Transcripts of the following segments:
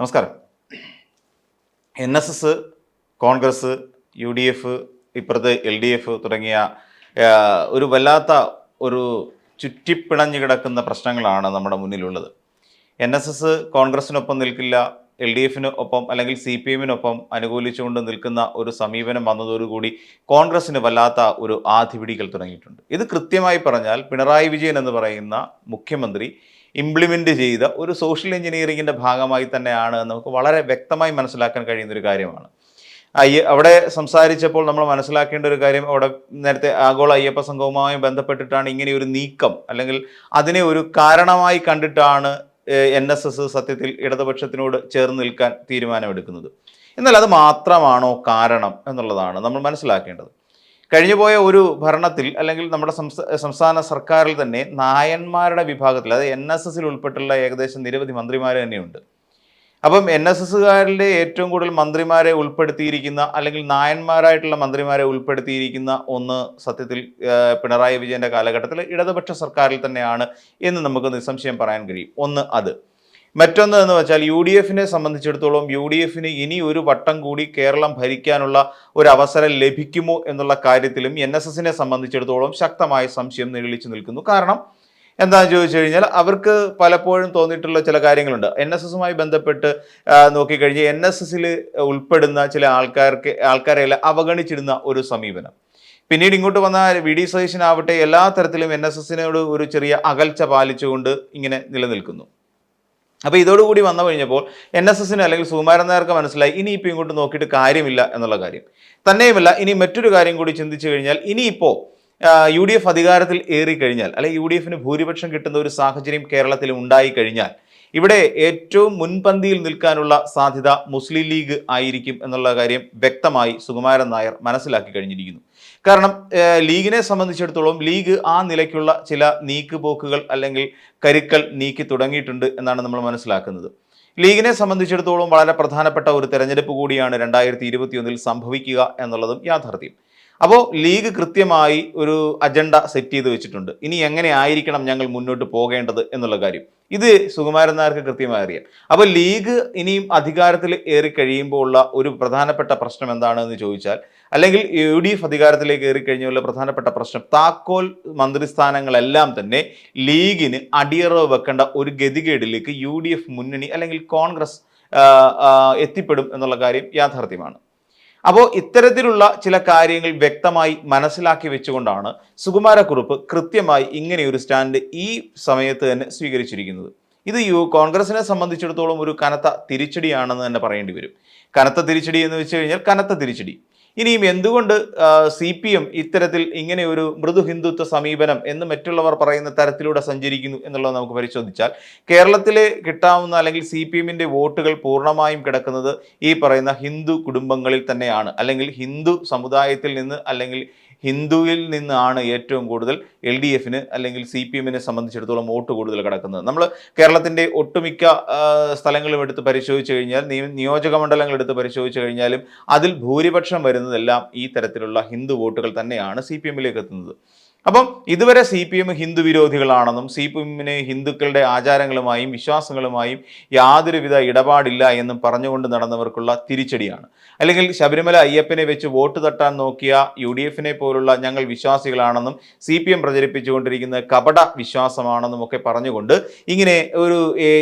നമസ്കാരം. N S S Congress U D F ഇപ്പുറത്ത് L D F തുടങ്ങിയ ഒരു വല്ലാത്ത ഒരു ചുറ്റിപ്പിണഞ്ഞു കിടക്കുന്ന പ്രശ്നങ്ങളാണ് നമ്മുടെ മുന്നിലുള്ളത്. എൻ എസ് എസ് കോൺഗ്രസിനൊപ്പം നിൽക്കില്ല എൽ ഡി എഫിന് ഒപ്പം അല്ലെങ്കിൽ സി പി എമ്മിനൊപ്പം അനുകൂലിച്ചുകൊണ്ട് നിൽക്കുന്ന ഒരു സമീപനം വന്നതോടുകൂടി കോൺഗ്രസ്സിന് വല്ലാത്ത ഒരു ആധിപിടികൾ തുടങ്ങിയിട്ടുണ്ട്. ഇത് കൃത്യമായി പറഞ്ഞാൽ പിണറായി വിജയൻ എന്ന് പറയുന്ന മുഖ്യമന്ത്രി ഇംപ്ലിമെന്റ് ചെയ്ത ഒരു സോഷ്യൽ എഞ്ചിനീയറിങ്ങിന്റെ ഭാഗമായി തന്നെയാണ് നമുക്ക് വളരെ വ്യക്തമായി മനസ്സിലാക്കാൻ കഴിയുന്ന ഒരു കാര്യമാണ്. അയ്യ അവിടെ സംസാരിച്ചപ്പോൾ നമ്മൾ മനസ്സിലാക്കേണ്ട ഒരു കാര്യം അവിടെ നേരത്തെ ആഗോള അയ്യപ്പ സംഘവുമായി ബന്ധപ്പെട്ടിട്ടാണ് ഇങ്ങനെ ഒരു നീക്കം അല്ലെങ്കിൽ അതിനെ ഒരു കാരണമായി കണ്ടിട്ടാണ് എൻ എസ് എസ് സത്യത്തിൽ ഇടതുപക്ഷത്തിനോട് ചേർന്ന് നിൽക്കാൻ തീരുമാനമെടുക്കുന്നത്. എന്നാൽ അത് മാത്രമാണോ കാരണം എന്നുള്ളതാണ് നമ്മൾ മനസ്സിലാക്കേണ്ടത്. കഴിഞ്ഞുപോയ ഒരു ഭരണത്തിൽ അല്ലെങ്കിൽ നമ്മുടെ സംസ്ഥാന സർക്കാരിൽ തന്നെ നായന്മാരുടെ വിഭാഗത്തിൽ അതായത് എൻ എസ് എസിൽ ഉൾപ്പെട്ടുള്ള ഏകദേശം നിരവധി മന്ത്രിമാർ തന്നെയുണ്ട്. അപ്പം എൻ എസ് എസ്സുകാരിലെ ഏറ്റവും കൂടുതൽ മന്ത്രിമാരെ ഉൾപ്പെടുത്തിയിരിക്കുന്ന അല്ലെങ്കിൽ നായന്മാരായിട്ടുള്ള മന്ത്രിമാരെ ഉൾപ്പെടുത്തിയിരിക്കുന്ന ഒന്ന് സത്യത്തിൽ പിണറായി വിജയന്റെ കാലഘട്ടത്തിൽ ഇടതുപക്ഷ സർക്കാരിൽ തന്നെയാണ് എന്ന് നമുക്ക് നിസ്സംശയം പറയാൻ കഴിയും. ഒന്ന് അത്. മറ്റൊന്ന് എന്ന് വെച്ചാൽ യു ഡി എഫിനെ സംബന്ധിച്ചിടത്തോളം യു ഡി എഫിന് ഇനി ഒരു വട്ടം കൂടി കേരളം ഭരിക്കാനുള്ള ഒരു അവസരം ലഭിക്കുമോ എന്നുള്ള കാര്യത്തിലും എൻ എസ് എസിനെ സംബന്ധിച്ചിടത്തോളം ശക്തമായ സംശയം നിഴലിച്ചു നിൽക്കുന്നു. കാരണം എന്താണെന്ന് ചോദിച്ചു കഴിഞ്ഞാൽ അവർക്ക് പലപ്പോഴും തോന്നിയിട്ടുള്ള ചില കാര്യങ്ങളുണ്ട്. എൻ എസ് എസുമായി ബന്ധപ്പെട്ട് നോക്കിക്കഴിഞ്ഞാൽ എൻ എസ് എസിൽ ഉൾപ്പെടുന്ന ചില ആൾക്കാർക്ക് ആൾക്കാരെല്ലാം അവഗണിച്ചിരുന്ന ഒരു സമീപനം. പിന്നീട് ഇങ്ങോട്ട് വന്ന വി ഡി സതീശനാവട്ടെ എല്ലാ തരത്തിലും എൻ എസ് എസിനോട് ഒരു ചെറിയ അകൽച്ച പാലിച്ചുകൊണ്ട് ഇങ്ങനെ നിലനിൽക്കുന്നു. അപ്പോൾ ഇതോടുകൂടി വന്നു കഴിഞ്ഞപ്പോൾ എൻ എസ് എസിന് അല്ലെങ്കിൽ സുകുമാരൻ നായർക്ക് മനസ്സിലായി ഇനി ഇനിയിപ്പോൾ ഇങ്ങോട്ട് നോക്കിയിട്ട് കാര്യമില്ല എന്നുള്ള കാര്യം. തന്നെയുമല്ല ഇനി മറ്റൊരു കാര്യം കൂടി ചിന്തിച്ചു കഴിഞ്ഞാൽ ഇനിയിപ്പോൾ യു ഡി എഫ് അധികാരത്തിൽ ഏറിക്കഴിഞ്ഞാൽ അല്ലെങ്കിൽ യു ഡി എഫിന് ഭൂരിപക്ഷം കിട്ടുന്ന ഒരു സാഹചര്യം കേരളത്തിൽ ഉണ്ടായി കഴിഞ്ഞാൽ ഇവിടെ ഏറ്റവും മുൻപന്തിയിൽ നിൽക്കാനുള്ള സാധ്യത മുസ്ലിം ലീഗ് ആയിരിക്കും എന്നുള്ള കാര്യം വ്യക്തമായി സുകുമാരൻ നായർ മനസ്സിലാക്കി കഴിഞ്ഞിരിക്കുന്നു. കാരണം ലീഗിനെ സംബന്ധിച്ചിടത്തോളം ലീഗ് ആ നിലയ്ക്കുള്ള ചില നീക്കുപോക്കുകൾ അല്ലെങ്കിൽ കരുക്കൾ നീക്കി തുടങ്ങിയിട്ടുണ്ട് എന്നാണ് നമ്മൾ മനസ്സിലാക്കുന്നത്. ലീഗിനെ സംബന്ധിച്ചിടത്തോളം വളരെ പ്രധാനപ്പെട്ട ഒരു തെരഞ്ഞെടുപ്പ് കൂടിയാണ് രണ്ടായിരത്തി ഇരുപത്തിയൊന്നിൽ സംഭവിക്കുക എന്നുള്ളതും യാഥാർത്ഥ്യം. അപ്പോൾ ലീഗ് കൃത്യമായി ഒരു അജണ്ട സെറ്റ് ചെയ്ത് വെച്ചിട്ടുണ്ട്. ഇനി എങ്ങനെ ആയിരിക്കണം ഞങ്ങൾ മുന്നോട്ട് പോകേണ്ടത് എന്നുള്ള കാര്യം. ഇത് സുകുമാരൻ നായർക്ക് കൃത്യമായി അറിയാം. അപ്പോൾ ലീഗ് ഇനിയും അധികാരത്തിൽ ഏറി കഴിയുമ്പോൾ ഉള്ള ഒരു പ്രധാനപ്പെട്ട പ്രശ്നം എന്താണെന്ന് ചോദിച്ചാൽ അല്ലെങ്കിൽ യു ഡി എഫ് അധികാരത്തിലേക്ക് ഏറി കഴിഞ്ഞുള്ള പ്രധാനപ്പെട്ട പ്രശ്നം താക്കോൽ മന്ത്രിസ്ഥാനങ്ങളെല്ലാം തന്നെ ലീഗിന് അടിയറവ് വെക്കേണ്ട ഒരു ഗതികേടിലേക്ക് യു മുന്നണി അല്ലെങ്കിൽ കോൺഗ്രസ് എത്തിപ്പെടും എന്നുള്ള കാര്യം യാഥാർത്ഥ്യമാണ്. അപ്പോൾ ഇത്തരത്തിലുള്ള ചില കാര്യങ്ങൾ വ്യക്തമായി മനസ്സിലാക്കി വെച്ചുകൊണ്ടാണ് സുകുമാരക്കുറുപ്പ് കൃത്യമായി ഇങ്ങനെയൊരു സ്റ്റാൻഡ് ഈ സമയത്ത് തന്നെ സ്വീകരിച്ചിരിക്കുന്നത്. ഇത് യു കോൺഗ്രസിനെ സംബന്ധിച്ചിടത്തോളം ഒരു കനത്ത തിരിച്ചടിയാണെന്ന് തന്നെ പറയേണ്ടി വരും. കനത്ത തിരിച്ചടി എന്ന് വെച്ച് കഴിഞ്ഞാൽ കനത്ത തിരിച്ചടി. ഇനിയും എന്തുകൊണ്ട് സി പി എം ഇത്തരത്തിൽ ഇങ്ങനെ ഒരു മൃദു ഹിന്ദുത്വ സമീപനം എന്ന് മറ്റുള്ളവർ പറയുന്ന തരത്തിലൂടെ സഞ്ചരിക്കുന്നു എന്നുള്ളത് നമുക്ക് പരിശോധിച്ചാൽ കേരളത്തിലെ കിട്ടാവുന്ന അല്ലെങ്കിൽ സി പി എമ്മിന്റെ വോട്ടുകൾ പൂർണമായും കിടക്കുന്നത് ഈ പറയുന്ന ഹിന്ദു കുടുംബങ്ങളിൽ തന്നെയാണ്. അല്ലെങ്കിൽ ഹിന്ദു സമുദായത്തിൽ നിന്ന് അല്ലെങ്കിൽ ഹിന്ദുവിൽ നിന്നാണ് ഏറ്റവും കൂടുതൽ എൽ ഡി എഫിന് അല്ലെങ്കിൽ സി പി എമ്മിനെ സംബന്ധിച്ചിടത്തോളം വോട്ട് കൂടുതൽ കിടക്കുന്നത്. നമ്മൾ കേരളത്തിന്റെ ഒട്ടുമിക്ക സ്ഥലങ്ങളും എടുത്ത് പരിശോധിച്ച് കഴിഞ്ഞാൽ നിയോജക മണ്ഡലങ്ങൾ എടുത്ത് പരിശോധിച്ച് കഴിഞ്ഞാലും അതിൽ ഭൂരിപക്ഷം വരുന്നതെല്ലാം ഈ തരത്തിലുള്ള ഹിന്ദു വോട്ടുകൾ തന്നെയാണ് സി പി എമ്മിലേക്ക് എത്തുന്നത്. അപ്പം ഇതുവരെ സി പി എം ഹിന്ദു വിരോധികളാണെന്നും സി പി എമ്മിന് ഹിന്ദുക്കളുടെ ആചാരങ്ങളുമായും വിശ്വാസങ്ങളുമായും യാതൊരുവിധ ഇടപാടില്ല എന്നും പറഞ്ഞുകൊണ്ട് നടന്നവർക്കുള്ള തിരിച്ചടിയാണ്. അല്ലെങ്കിൽ ശബരിമല അയ്യപ്പനെ വെച്ച് വോട്ട് തട്ടാൻ നോക്കിയ യു ഡി എഫിനെ പോലുള്ള ഞങ്ങൾ വിശ്വാസികളാണെന്നും സി പി എം പ്രചരിപ്പിച്ചുകൊണ്ടിരിക്കുന്ന കപട വിശ്വാസമാണെന്നും ഒക്കെ പറഞ്ഞുകൊണ്ട് ഇങ്ങനെ ഒരു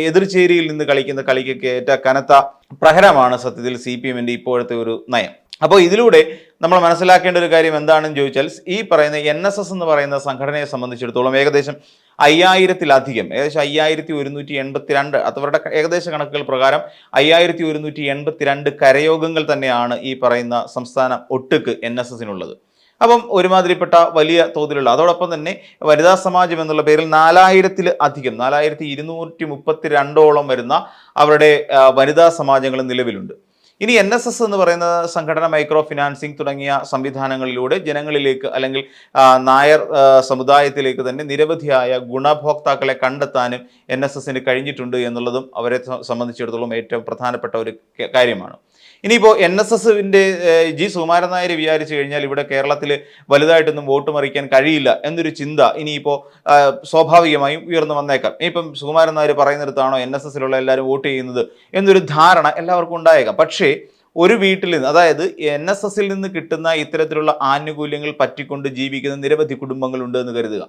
എതിർചേരിയിൽ നിന്ന് കളിക്കുന്ന കളിക്കൊക്കെ ഏറ്റ കനത്ത പ്രഹരമാണ് സത്യത്തിൽ സി പി എമ്മിന്റെ ഇപ്പോഴത്തെ ഒരു നയം. അപ്പോൾ ഇതിലൂടെ നമ്മൾ മനസ്സിലാക്കേണ്ട ഒരു കാര്യം എന്താണെന്ന് ചോദിച്ചാൽ ഈ പറയുന്ന എൻ എസ് എസ് എന്ന് പറയുന്ന സംഘടനയെ സംബന്ധിച്ചിടത്തോളം ഏകദേശം അയ്യായിരത്തിലധികം ഏകദേശം അയ്യായിരത്തി ഒരുന്നൂറ്റി എൺപത്തിരണ്ട് അവരുടെ ഏകദേശ കണക്കുകൾ പ്രകാരം അയ്യായിരത്തി ഒരുന്നൂറ്റി എൺപത്തിരണ്ട് കരയോഗങ്ങൾ തന്നെയാണ് ഈ പറയുന്ന സംസ്ഥാന ഒട്ടുക്ക് എൻ എസ് എസിനുള്ളത് അപ്പം ഒരുമാതിരിപ്പെട്ട വലിയ തോതിലുള്ള അതോടൊപ്പം തന്നെ വനിതാ സമാജം എന്നുള്ള പേരിൽ നാലായിരത്തിൽ അധികം നാലായിരത്തി ഇരുന്നൂറ്റി മുപ്പത്തി രണ്ടോളം വരുന്ന അവരുടെ വനിതാ സമാജങ്ങൾ നിലവിലുണ്ട്. ഇനി എൻ എസ് എസ് എന്ന് പറയുന്ന സംഘടന മൈക്രോ ഫിനാൻസിങ് തുടങ്ങിയ സംവിധാനങ്ങളിലൂടെ ജനങ്ങളിലേക്ക് അല്ലെങ്കിൽ നായർ സമുദായത്തിലേക്ക് തന്നെ നിരവധിയായ ഗുണഭോക്താക്കളെ കണ്ടെത്താനും എൻ എസ് എസിന് കഴിഞ്ഞിട്ടുണ്ട് എന്നുള്ളതും അവരെ സംബന്ധിച്ചിടത്തോളം ഏറ്റവും പ്രധാനപ്പെട്ട ഒരു കാര്യമാണ്. ഇനിയിപ്പോൾ എൻ എസ് എസിന്റെ ജി സുകുമാരൻ നായർ വിചാരിച്ചു കഴിഞ്ഞാൽ ഇവിടെ കേരളത്തിൽ വലുതായിട്ടൊന്നും വോട്ട് മറിക്കാൻ കഴിയില്ല എന്നൊരു ചിന്ത ഇനിയിപ്പോൾ സ്വാഭാവികമായും ഉയർന്നു വന്നേക്കാം. ഇനിയിപ്പം സുകുമാരൻ നായർ പറയുന്നിടത്താണോ എൻ എസ് എസിലുള്ള എല്ലാവരും വോട്ട് ചെയ്യുന്നത് എന്നൊരു ധാരണ എല്ലാവർക്കും ഉണ്ടായേക്കാം. പക്ഷേ ഒരു വീട്ടിൽ നിന്ന് അതായത് എൻ എസ് എസിൽ നിന്ന് കിട്ടുന്ന ഇത്തരത്തിലുള്ള ആനുകൂല്യങ്ങൾ പറ്റിക്കൊണ്ട് ജീവിക്കുന്ന നിരവധി കുടുംബങ്ങളുണ്ട് എന്ന് കരുതുക.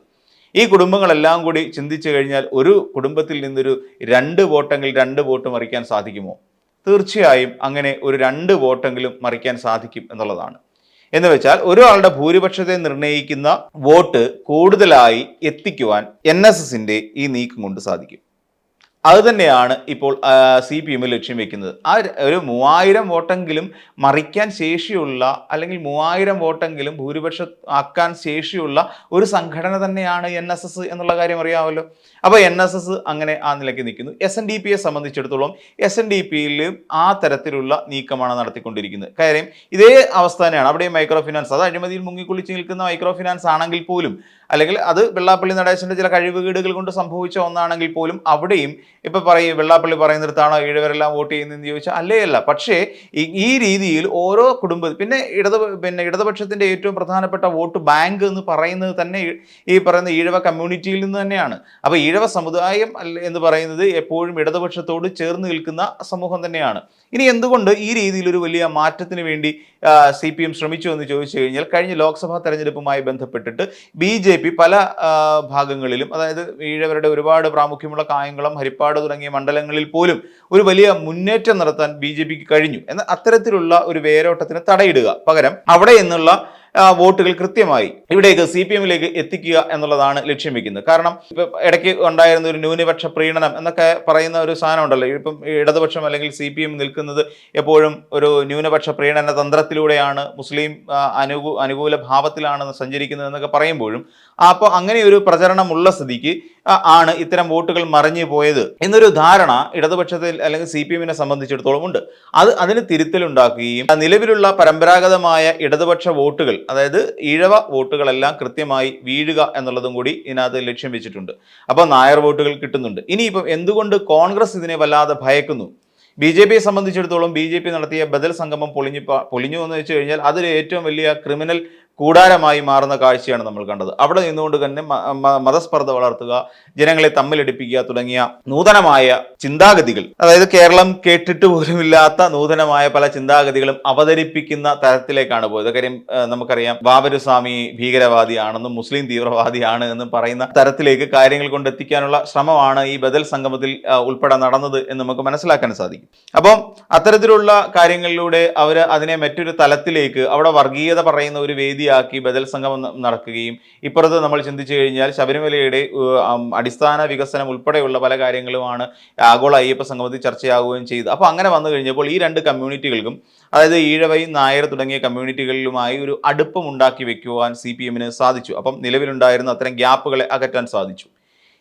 ഈ കുടുംബങ്ങളെല്ലാം കൂടി ചിന്തിച്ചു കഴിഞ്ഞാൽ ഒരു കുടുംബത്തിൽ നിന്നൊരു രണ്ട് വോട്ടെങ്കിൽ രണ്ട് വോട്ട് മറിക്കാൻ സാധിക്കുമോ? തീർച്ചയായും അങ്ങനെ ഒരു രണ്ട് വോട്ടെങ്കിലും മറിക്കാൻ സാധിക്കും എന്നുള്ളതാണ്. എന്ന് വെച്ചാൽ ഒരാളുടെ ഭൂരിപക്ഷത്തെ നിർണയിക്കുന്ന വോട്ട് കൂടുതലായി എത്തിക്കുവാൻ എൻ ഈ നീക്കം കൊണ്ട് സാധിക്കും. അത് തന്നെയാണ് ഇപ്പോൾ സി പി എമ്മിൽ ലക്ഷ്യം വെക്കുന്നത്. ആ ഒരു- മൂവായിരം വോട്ടെങ്കിലും മറിക്കാൻ ശേഷിയുള്ള അല്ലെങ്കിൽ മൂവായിരം വോട്ടെങ്കിലും ഭൂരിപക്ഷ ആക്കാൻ ശേഷിയുള്ള ഒരു സംഘടന തന്നെയാണ് എൻ എസ് എസ് എന്നുള്ള കാര്യം അറിയാമല്ലോ. അപ്പോൾ എൻ എസ് എസ് അങ്ങനെ ആ നിലയ്ക്ക് നിൽക്കുന്നു. എസ് എൻ ഡി പിയെ സംബന്ധിച്ചിടത്തോളം എസ് എൻ ഡി പിയിൽ ആ തരത്തിലുള്ള നീക്കമാണ് നടത്തിക്കൊണ്ടിരിക്കുന്നത്. കാര്യം ഇതേ അവസ്ഥ തന്നെയാണ്. അവിടെ മൈക്രോ ഫിനാൻസ് അത് അഴിമതിയിൽ മുങ്ങിക്കുളിച്ച് നിൽക്കുന്ന മൈക്രോ ഫിനാൻസ് ആണെങ്കിൽ പോലും അല്ലെങ്കിൽ അത് വെള്ളാപ്പള്ളി നടേശന്റെ ചില കഴിവുകേടുകൾ കൊണ്ട് സംഭവിച്ച ഒന്നാണെങ്കിൽ പോലും അവിടെയും ഇപ്പൊ പറയും വെള്ളാപ്പള്ളി പറയുന്നിടത്താണോ ഈഴവരെല്ലാം വോട്ട് ചെയ്യുന്നതെന്ന് ചോദിച്ചാൽ അല്ലേ അല്ല പക്ഷേ ഈ- രീതിയിൽ ഓരോ കുടുംബ പിന്നെ ഇടത് പിന്നെ ഇടതുപക്ഷത്തിന്റെ ഏറ്റവും പ്രധാനപ്പെട്ട വോട്ട് ബാങ്ക് എന്ന് പറയുന്നത് തന്നെ ഈ- പറയുന്ന ഈഴവ കമ്മ്യൂണിറ്റിയിൽ നിന്ന് തന്നെയാണ്. അപ്പോൾ ഈഴവ സമുദായം എന്ന് പറയുന്നത് എപ്പോഴും ഇടതുപക്ഷത്തോട് ചേർന്ന് നിൽക്കുന്ന സമൂഹം തന്നെയാണ്. ഇനി എന്തുകൊണ്ട് ഈ രീതിയിൽ ഒരു വലിയ മാറ്റത്തിന് വേണ്ടി സി പി എം ശ്രമിച്ചു എന്ന് ചോദിച്ചു കഴിഞ്ഞാൽ കഴിഞ്ഞ ലോക്സഭാ തെരഞ്ഞെടുപ്പുമായി ബന്ധപ്പെട്ടിട്ട് ബി ജെ പി പല ഭാഗങ്ങളിലും അതായത് ഈഴവരുടെ ഒരുപാട് പ്രാമുഖ്യമുള്ള കായംകുളം ഹരിപ്പാട് തുടങ്ങിയ മണ്ഡലങ്ങളിൽ പോലും ഒരു വലിയ മുന്നേറ്റം നടത്താൻ ബി ജെ പിക്ക് കഴിഞ്ഞു. എന്ന അത്തരത്തിലുള്ള ഒരു വേരോട്ടത്തിന് തടയിടുക. പകരം അവിടെ നിന്നുള്ള വോട്ടുകൾ കൃത്യമായി ഇവിടേക്ക് സി പി എമ്മിലേക്ക് എത്തിക്കുക എന്നുള്ളതാണ് ലക്ഷ്യം വെക്കുന്നത്. കാരണം ഇപ്പൊ ഇടയ്ക്ക് ഉണ്ടായിരുന്ന ഒരു ന്യൂനപക്ഷ പ്രീണനം എന്നൊക്കെ പറയുന്ന ഒരു സാധനം ഉണ്ടല്ലോ. ഇപ്പം ഇടതുപക്ഷം അല്ലെങ്കിൽ സി പി എം നിൽക്കുന്നത് എപ്പോഴും ഒരു ന്യൂനപക്ഷ പ്രീണന തന്ത്രത്തിലൂടെയാണ് മുസ്ലിം അനുകൂ അനുകൂല ഭാവത്തിലാണ് സഞ്ചരിക്കുന്നത് എന്നൊക്കെ പറയുമ്പോഴും അപ്പോൾ അങ്ങനെ ഒരു പ്രചരണമുള്ള സ്ഥിതിക്ക് ആണ് ഇത്തരം വോട്ടുകൾ മറിഞ്ഞു പോയത് എന്നൊരു ധാരണ ഇടതുപക്ഷത്തിൽ അല്ലെങ്കിൽ സി പി എമ്മിനെ സംബന്ധിച്ചിടത്തോളം ഉണ്ട്. അത് അതിന് തിരുത്തലുണ്ടാക്കുകയും നിലവിലുള്ള പരമ്പരാഗതമായ ഇടതുപക്ഷ വോട്ടുകൾ അതായത് ഈഴവ വോട്ടുകളെല്ലാം കൃത്യമായി വീഴുക എന്നുള്ളതും കൂടി ഇതിനകത്ത് ലക്ഷ്യം വെച്ചിട്ടുണ്ട്. അപ്പോൾ നായർ വോട്ടുകൾ കിട്ടുന്നുണ്ട്. ഇനിയിപ്പം എന്തുകൊണ്ട് കോൺഗ്രസ് ഇതിനെ വല്ലാതെ ഭയക്കുന്നു? ബി ജെ പിയെ സംബന്ധിച്ചിടത്തോളം ബി ജെ പി നടത്തിയ ബദൽ സംഗമം പൊളിഞ്ഞു പൊളിഞ്ഞു എന്ന് വെച്ച് കഴിഞ്ഞാൽ അതൊരു ഏറ്റവും വലിയ ക്രിമിനൽ കൂടാരമായി മാറുന്ന കാഴ്ചയാണ് നമ്മൾ കണ്ടത്. അവിടെ നിന്നുകൊണ്ട് തന്നെ മതസ്പർദ്ധ വളർത്തുക ജനങ്ങളെ തമ്മിലടിപ്പിക്കുക തുടങ്ങിയ നൂതനമായ ചിന്താഗതികൾ. അതായത് കേരളം കേട്ടിട്ട് പോലുമില്ലാത്ത നൂതനമായ പല ചിന്താഗതികളും അവതരിപ്പിക്കുന്ന തരത്തിലേക്കാണ് പോയത്. കാര്യം നമുക്കറിയാം ബാബരുസ്വാമി ഭീകരവാദിയാണെന്നും മുസ്ലിം തീവ്രവാദിയാണ് എന്നും പറയുന്ന തരത്തിലേക്ക് കാര്യങ്ങൾ കൊണ്ടെത്തിക്കാനുള്ള ശ്രമമാണ് ഈ ബദൽ സംഗമത്തിൽ ഉൾപ്പെടെ നടന്നത് എന്ന് നമുക്ക് മനസ്സിലാക്കാൻ സാധിക്കും. അപ്പം അത്തരത്തിലുള്ള കാര്യങ്ങളിലൂടെ അവർ അതിനെ മറ്റൊരു തലത്തിലേക്ക് അവിടെ വർഗീയത പറയുന്ന ഒരു വേദിയാക്കി ബദൽ സംഗമം നടക്കുകയും. ഇപ്പുറത്ത് നമ്മൾ ചിന്തിച്ചു കഴിഞ്ഞാൽ ശബരിമലയുടെ അടിസ്ഥാന വികസനം ഉൾപ്പെടെയുള്ള പല കാര്യങ്ങളുമാണ് ആഗോള അയ്യപ്പ സംഗമത്തിൽ ചർച്ചയാവുകയും ചെയ്തു അപ്പോൾ അങ്ങനെ വന്നു കഴിഞ്ഞപ്പോൾ ഈ രണ്ട് കമ്മ്യൂണിറ്റികൾക്കും അതായത് ഈഴവയും നായർ തുടങ്ങിയ കമ്മ്യൂണിറ്റികളിലുമായി ഒരു അടുപ്പം ഉണ്ടാക്കി വെക്കുവാൻ സി പി എമ്മിന് സാധിച്ചു. അപ്പം നിലവിലുണ്ടായിരുന്ന അത്തരം ഗ്യാപ്പുകളെ അകറ്റാൻ സാധിച്ചു.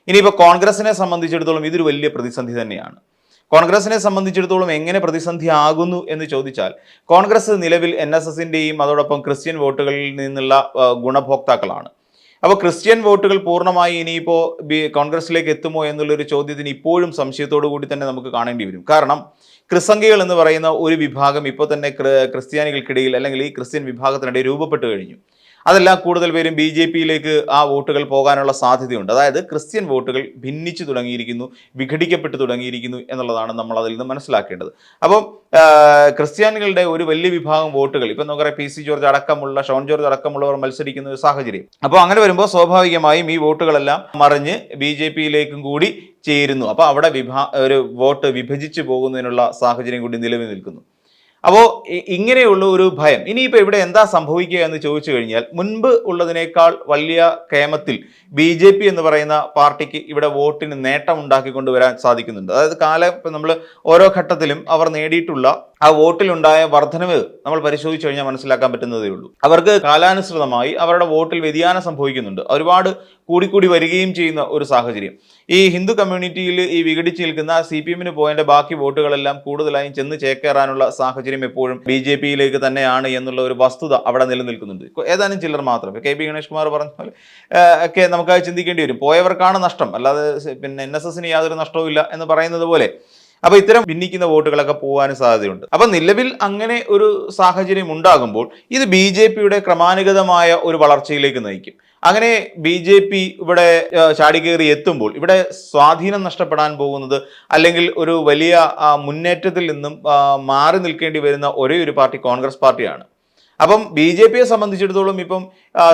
ഇനിയിപ്പോൾ കോൺഗ്രസിനെ സംബന്ധിച്ചിടത്തോളം ഇതൊരു വലിയ പ്രതിസന്ധി തന്നെയാണ്. കോൺഗ്രസിനെ സംബന്ധിച്ചിടത്തോളം എങ്ങനെ പ്രതിസന്ധി ആകുന്നു എന്ന് ചോദിച്ചാൽ കോൺഗ്രസ് നിലവിൽ എൻ എസ് എസിന്റെയും അതോടൊപ്പം ക്രിസ്ത്യൻ വോട്ടുകളിൽ നിന്നുള്ള ഗുണഭോക്താക്കളാണ്. അപ്പോൾ ക്രിസ്ത്യൻ വോട്ടുകൾ പൂർണമായി ഇനിയിപ്പോൾ ബി കോൺഗ്രസിലേക്ക് എത്തുമോ എന്നുള്ളൊരു ചോദ്യത്തിന് ഇപ്പോഴും സംശയത്തോടു കൂടി തന്നെ നമുക്ക് കാണേണ്ടി വരും. കാരണം ക്രിസംഖ്യകൾ എന്ന് പറയുന്ന ഒരു വിഭാഗം ഇപ്പോൾ തന്നെ ക്രിസ്ത്യാനികൾക്കിടയിൽ അല്ലെങ്കിൽ ഈ ക്രിസ്ത്യൻ വിഭാഗത്തിനിടയിൽ രൂപപ്പെട്ടു കഴിഞ്ഞു. അതെല്ലാം കൂടുതൽ പേരും ബി ജെ പിയിലേക്ക് ആ വോട്ടുകൾ പോകാനുള്ള സാധ്യതയുണ്ട്. അതായത് ക്രിസ്ത്യൻ വോട്ടുകൾ ഭിന്നിച്ചു തുടങ്ങിയിരിക്കുന്നു വിഘടിക്കപ്പെട്ടു തുടങ്ങിയിരിക്കുന്നു എന്നുള്ളതാണ് നമ്മൾ അതിൽ നിന്ന് മനസ്സിലാക്കേണ്ടത്. അപ്പം ക്രിസ്ത്യാനികളുടെ ഒരു വലിയ വിഭാഗം വോട്ടുകൾ ഇപ്പം നമുക്കറിയാം പി സി ജോർജ് അടക്കമുള്ള ഷോൺ ജോർജ് അടക്കമുള്ളവർ മത്സരിക്കുന്ന ഒരു സാഹചര്യം. അപ്പോൾ അങ്ങനെ വരുമ്പോൾ സ്വാഭാവികമായും ഈ വോട്ടുകളെല്ലാം മറിഞ്ഞ് ബി ജെ പിയിലേക്കും കൂടി ചേരുന്നു. അപ്പോൾ അവിടെ വിഭാ ഒരു വോട്ട് വിഭജിച്ചു പോകുന്നതിനുള്ള സാഹചര്യം കൂടി നിലവിൽ നിൽക്കുന്നു. അപ്പോൾ ഇങ്ങനെയുള്ള ഒരു ഭയം. ഇനിയിപ്പോൾ ഇവിടെ എന്താ സംഭവിക്കുക എന്ന് ചോദിച്ചു കഴിഞ്ഞാൽ മുൻപ് ഉള്ളതിനേക്കാൾ വലിയ കേമത്തിൽ ബി ജെ പി എന്ന് പറയുന്ന പാർട്ടിക്ക് ഇവിടെ വോട്ടിന് നേട്ടം ഉണ്ടാക്കിക്കൊണ്ട് വരാൻ സാധിക്കുന്നുണ്ട്. അതായത് കാലം ഇപ്പം നമ്മൾ ഓരോ ഘട്ടത്തിലും അവർ നേടിയിട്ടുള്ള ആ വോട്ടിലുണ്ടായ വർധനവ് നമ്മൾ പരിശോധിച്ചു കഴിഞ്ഞാൽ മനസ്സിലാക്കാൻ പറ്റുന്നതേ ഉള്ളൂ. അവർക്ക് കാലാനുസൃതമായി അവരുടെ വോട്ടിൽ വ്യതിയാനം സംഭവിക്കുന്നുണ്ട്. ഒരുപാട് കൂടിക്കൂടി വരികയും ചെയ്യുന്ന ഒരു സാഹചര്യം. ഈ ഹിന്ദു കമ്മ്യൂണിറ്റിയിൽ ഈ വിഘടിച്ച് നിൽക്കുന്ന സി പി എമ്മിന് പോയതിന്റെ ബാക്കി വോട്ടുകളെല്ലാം കൂടുതലായും ചെന്ന് ചേക്കേറാനുള്ള സാഹചര്യം സാഹചര്യം എപ്പോഴും ബി ജെ പിയിലേക്ക് തന്നെയാണ് എന്നുള്ള ഒരു വസ്തുത അവിടെ നിലനിൽക്കുന്നുണ്ട്. ഏതാനും ചിലർ മാത്രം കെ പി ഗണേഷ് കുമാർ പറഞ്ഞ പോലെ ഒക്കെ നമുക്ക് ചിന്തിക്കേണ്ടി വരും. പോയവർക്കാണ് നഷ്ടം. അല്ലാതെ പിന്നെ എൻ എസ് എസിന് യാതൊരു നഷ്ടവും ഇല്ല എന്ന് പറയുന്നത് പോലെ അപ്പൊ ഇത്തരം ഭിന്നിക്കുന്ന വോട്ടുകളൊക്കെ പോകാനും സാധ്യതയുണ്ട്. അപ്പൊ നിലവിൽ അങ്ങനെ ഒരു സാഹചര്യം ഉണ്ടാകുമ്പോൾ ഇത് ബി ജെ പിയുടെ ക്രമാനുഗതമായ ഒരു വളർച്ചയിലേക്ക് നയിക്കും. അങ്ങനെ ബി ജെ പി ഇവിടെ ചാടി ചാടിക്കേറി എത്തുമ്പോൾ ഇവിടെ സ്വാധീനം നഷ്ടപ്പെടാൻ പോകുന്നത് അല്ലെങ്കിൽ ഒരു വലിയ മുന്നേറ്റത്തിൽ നിന്നും മാറി നിൽക്കേണ്ടി വരുന്ന ഒരേ ഒരു പാർട്ടി കോൺഗ്രസ് പാർട്ടിയാണ്. അപ്പം ബി ജെ പിയെ സംബന്ധിച്ചിടത്തോളം ഇപ്പം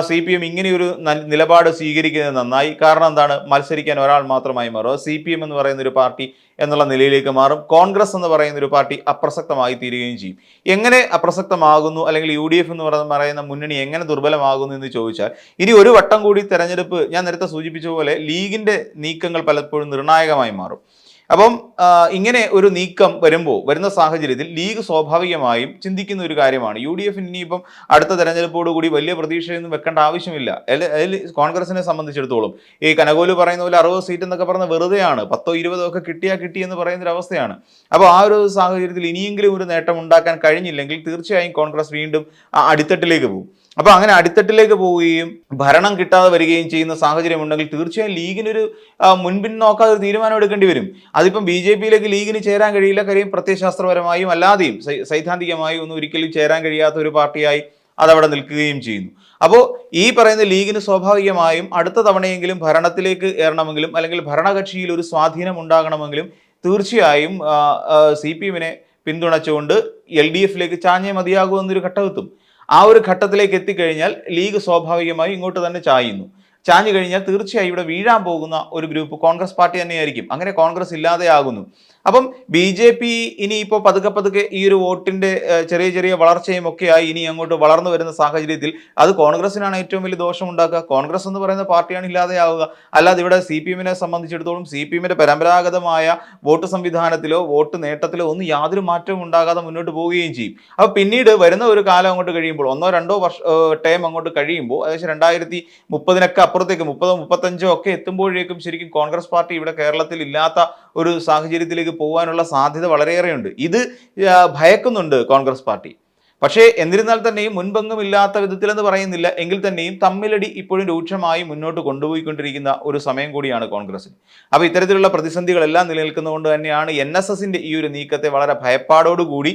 സി പി എം ഇങ്ങനെയൊരു നിലപാട് സ്വീകരിക്കുന്നത് നന്നായി. കാരണം എന്താണ്? മത്സരിക്കാൻ ഒരാൾ മാത്രമായി മാറും. സി പി എം എന്ന് പറയുന്ന ഒരു പാർട്ടി എന്നുള്ള നിലയിലേക്ക് മാറും. കോൺഗ്രസ് എന്ന് പറയുന്ന ഒരു പാർട്ടി അപ്രസക്തമായി തീരുകയും ചെയ്യും. എങ്ങനെ അപ്രസക്തമാകുന്നു? അല്ലെങ്കിൽ യു ഡി എഫ് എന്ന് പറയുന്ന മുന്നണി എങ്ങനെ ദുർബലമാകുന്നു എന്ന് ചോദിച്ചാൽ ഇനി ഒരു വട്ടം കൂടി തെരഞ്ഞെടുപ്പ് ഞാൻ നേരത്തെ സൂചിപ്പിച്ച പോലെ ലീഗിന്റെ നീക്കങ്ങൾ പലപ്പോഴും നിർണായകമായി മാറും. അപ്പം ഇങ്ങനെ ഒരു നീക്കം വരുമ്പോൾ വരുന്ന സാഹചര്യത്തിൽ ലീഗ് സ്വാഭാവികമായും ചിന്തിക്കുന്ന ഒരു കാര്യമാണ്. യു ഡി എഫിന് ഇനിയിപ്പം അടുത്ത തെരഞ്ഞെടുപ്പോടുകൂടി വലിയ പ്രതീക്ഷയൊന്നും വെക്കേണ്ട ആവശ്യമില്ല. അതിൽ കോൺഗ്രസിനെ സംബന്ധിച്ചിടത്തോളം ഈ കനകോൽ പറയുന്ന പോലെ അറുപത് സീറ്റ് എന്നൊക്കെ പറഞ്ഞ വെറുതെയാണ്. പത്തോ ഇരുപതോ ഒക്കെ കിട്ടിയാൽ കിട്ടി എന്ന് പറയുന്ന ഒരു അവസ്ഥയാണ്. അപ്പോൾ ആ ഒരു സാഹചര്യത്തിൽ ഇനിയെങ്കിലും ഒരു നേട്ടം ഉണ്ടാക്കാൻ കഴിഞ്ഞില്ലെങ്കിൽ തീർച്ചയായും കോൺഗ്രസ് വീണ്ടും അടിത്തട്ടിലേക്ക് പോകും. അപ്പൊ അങ്ങനെ അടിത്തട്ടിലേക്ക് പോവുകയും ഭരണം കിട്ടാതെ വരികയും ചെയ്യുന്ന സാഹചര്യം ഉണ്ടെങ്കിൽ തീർച്ചയായും ലീഗിനൊരു മുൻപിൻ നോക്കാതെ ഒരു തീരുമാനം എടുക്കേണ്ടി വരും. അതിപ്പം ബി ജെ പിയിലേക്ക് ലീഗിന് ചേരാൻ കഴിയില്ല കാര്യം പ്രത്യയശാസ്ത്രപരമായും അല്ലാതെയും സൈദ്ധാന്തികമായും ഒന്നും ഒരിക്കലും ചേരാൻ കഴിയാത്ത ഒരു പാർട്ടിയായി അതവിടെ നിൽക്കുകയും ചെയ്യുന്നു. അപ്പോൾ ഈ പറയുന്ന ലീഗിന് സ്വാഭാവികമായും അടുത്ത തവണയെങ്കിലും ഭരണത്തിലേക്ക് ഏറണമെങ്കിലും അല്ലെങ്കിൽ ഭരണകക്ഷിയിൽ ഒരു സ്വാധീനം ഉണ്ടാകണമെങ്കിലും തീർച്ചയായും സി പി എമ്മിനെ പിന്തുണച്ചുകൊണ്ട് എൽ ഡി എഫിലേക്ക് ചാഞ്ഞേ മതിയാകുമെന്നൊരു ഘട്ടമെത്തും. ആ ഒരു ഘട്ടത്തിലേക്ക് എത്തിക്കഴിഞ്ഞാൽ ലീഗ് സ്വാഭാവികമായി ഇങ്ങോട്ട് തന്നെ ചായുന്നു. ചാഞ്ഞു കഴിഞ്ഞാൽ തീർച്ചയായും ഇവിടെ വീഴാൻ പോകുന്ന ഒരു ഗ്രൂപ്പ് കോൺഗ്രസ് പാർട്ടി തന്നെയായിരിക്കും. അങ്ങനെ കോൺഗ്രസ് ഇല്ലാതെയാകുന്നു. അപ്പം ബി ജെ പി ഇനിയിപ്പോൾ പതുക്കെ പതുക്കെ ഈ ഒരു വോട്ടിന്റെ ചെറിയ ചെറിയ വളർച്ചയും ഒക്കെയായി ഇനി അങ്ങോട്ട് വളർന്നു വരുന്ന സാഹചര്യത്തിൽ അത് കോൺഗ്രസിനാണ് ഏറ്റവും വലിയ ദോഷം ഉണ്ടാക്കുക കോൺഗ്രസ് എന്ന് പറയുന്ന പാർട്ടിയാണ് ഇല്ലാതെയാവുക. അല്ലാതെ ഇവിടെ സി പി എമ്മിനെ സംബന്ധിച്ചിടത്തോളം സി പി എമ്മിന്റെ പരമ്പരാഗതമായ വോട്ട് സംവിധാനത്തിലോ വോട്ട് നേട്ടത്തിലോ ഒന്നും യാതൊരു മാറ്റവും ഉണ്ടാകാതെ മുന്നോട്ട് പോവുകയും ചെയ്യും. അപ്പോൾ പിന്നീട് വരുന്ന ഒരു കാലം അങ്ങോട്ട് കഴിയുമ്പോൾ ഒന്നോ രണ്ടോ വർഷ ടൈം അങ്ങോട്ട് കഴിയുമ്പോൾ ഏകദേശം രണ്ടായിരത്തി മുപ്പതിനൊക്കെ അപ്പുറത്തേക്ക് മുപ്പതോ മുപ്പത്തഞ്ചോ ഒക്കെ എത്തുമ്പോഴേക്കും ശരിക്കും കോൺഗ്രസ് പാർട്ടി ഇവിടെ കേരളത്തിൽ ഇല്ലാത്ത ഒരു സാഹചര്യത്തിലേക്ക് പോകാനുള്ള സാധ്യത വളരെയേറെയുണ്ട്. ഇത് ഭയക്കുന്നുണ്ട് കോൺഗ്രസ് പാർട്ടി. പക്ഷേ എന്നിരുന്നാൽ തന്നെയും മുൻപെങ്ങുമില്ലാത്ത വിധത്തിലെന്ന് പറയുന്നില്ല. എങ്കിൽ തന്നെയും തമ്മിലടി ഇപ്പോഴും രൂക്ഷമായി മുന്നോട്ട് കൊണ്ടുപോയിക്കൊണ്ടിരിക്കുന്ന ഒരു സമയം കൂടിയാണ് കോൺഗ്രസിന് അപ്പോൾ ഇത്തരത്തിലുള്ള പ്രതിസന്ധികളെല്ലാം നിലനിൽക്കുന്നതുകൊണ്ട് തന്നെയാണ് എൻ എസ് എസിന്റെ ഈ ഒരു നീക്കത്തെ വളരെ ഭയപ്പാടോടുകൂടി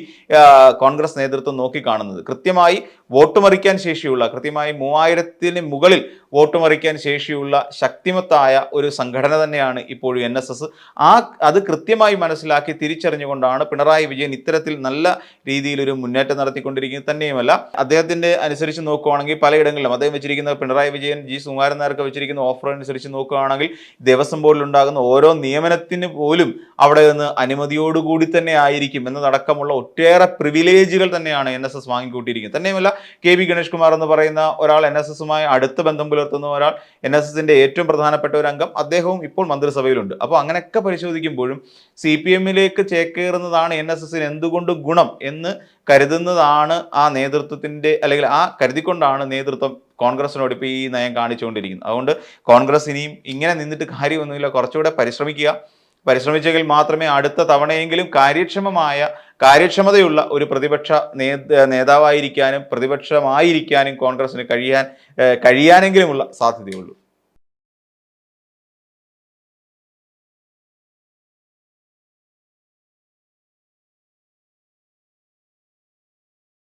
കോൺഗ്രസ് നേതൃത്വം നോക്കിക്കാണുന്നത്. കൃത്യമായി വോട്ട് മറിക്കാൻ ശേഷിയുള്ള കൃത്യമായി മൂവായിരത്തിന് മുകളിൽ വോട്ട് മറിക്കാൻ ശേഷിയുള്ള ശക്തിമത്തായ ഒരു സംഘടന തന്നെയാണ് ഇപ്പോഴും എൻ എസ് എസ്. ആ അത് കൃത്യമായി മനസ്സിലാക്കി തിരിച്ചറിഞ്ഞുകൊണ്ടാണ് പിണറായി വിജയൻ ഇത്തരത്തിൽ നല്ല രീതിയിൽ ഒരു മുന്നേറ്റം നടത്തിക്കൊണ്ടിരിക്കുന്നത്. തന്നെയുമല്ല അദ്ദേഹത്തിന്റെ അനുസരിച്ച് നോക്കുകയാണെങ്കിൽ പലയിടങ്ങളിലും അദ്ദേഹം വെച്ചിരിക്കുന്ന പിണറായി വിജയൻ ജി സുകുമാരൻ നായർക്ക് വെച്ചിരിക്കുന്ന ഓഫർ അനുസരിച്ച് നോക്കുകയാണെങ്കിൽ ദേവസ്വം ബോർഡിൽ ഉണ്ടാകുന്ന ഓരോ നിയമനത്തിന് പോലും അവിടെ നിന്ന് അനുമതിയോടുകൂടി തന്നെ ആയിരിക്കും എന്നതടക്കമുള്ള ഒട്ടേറെ പ്രിവിലേജുകൾ തന്നെയാണ് എൻ എസ് എസ് വാങ്ങിക്കൂട്ടിയിരിക്കുന്നത് തന്നെയുമല്ല കെ വി ഗണേഷ് കുമാർ എന്ന് പറയുന്ന ഒരാൾ എൻ എസ് എസുമായി അടുത്ത ബന്ധം പുലർത്തുന്ന ഒരാൾ എൻ എസ് എസിന്റെ ഏറ്റവും പ്രധാനപ്പെട്ട ഒരു അംഗം അദ്ദേഹവും ഇപ്പോൾ മന്ത്രിസഭയിലുണ്ട്. അപ്പോൾ അങ്ങനെയൊക്കെ പരിശോധിക്കുമ്പോഴും സി പി എമ്മിലേക്ക് ചേക്കേറുന്നതാണ് എൻ എസ് എസിന് എന്തുകൊണ്ട് ഗുണം എന്ന് കരുതുന്നതാണ് ആ നേതൃത്വത്തിന്റെ അല്ലെങ്കിൽ ആ കരുതിക്കൊണ്ടാണ് നേതൃത്വം കോൺഗ്രസിനോട് ഇപ്പോൾ ഈ നയം കാണിച്ചുകൊണ്ടിരിക്കുന്നത്. അതുകൊണ്ട് കോൺഗ്രസ് ഇനിയും ഇങ്ങനെ നിന്നിട്ട് കാര്യമൊന്നുമില്ല. കുറച്ചുകൂടെ പരിശ്രമിക്കുക. പരിശ്രമിച്ചെങ്കിൽ മാത്രമേ അടുത്ത തവണയെങ്കിലും കാര്യക്ഷമമായ കാര്യക്ഷമതയുള്ള ഒരു പ്രതിപക്ഷ നേതാവായിരിക്കാനും പ്രതിപക്ഷമായിരിക്കാനും കോൺഗ്രസിന് കഴിയാൻ കഴിയാനെങ്കിലുമുള്ള സാധ്യതയുള്ളൂ.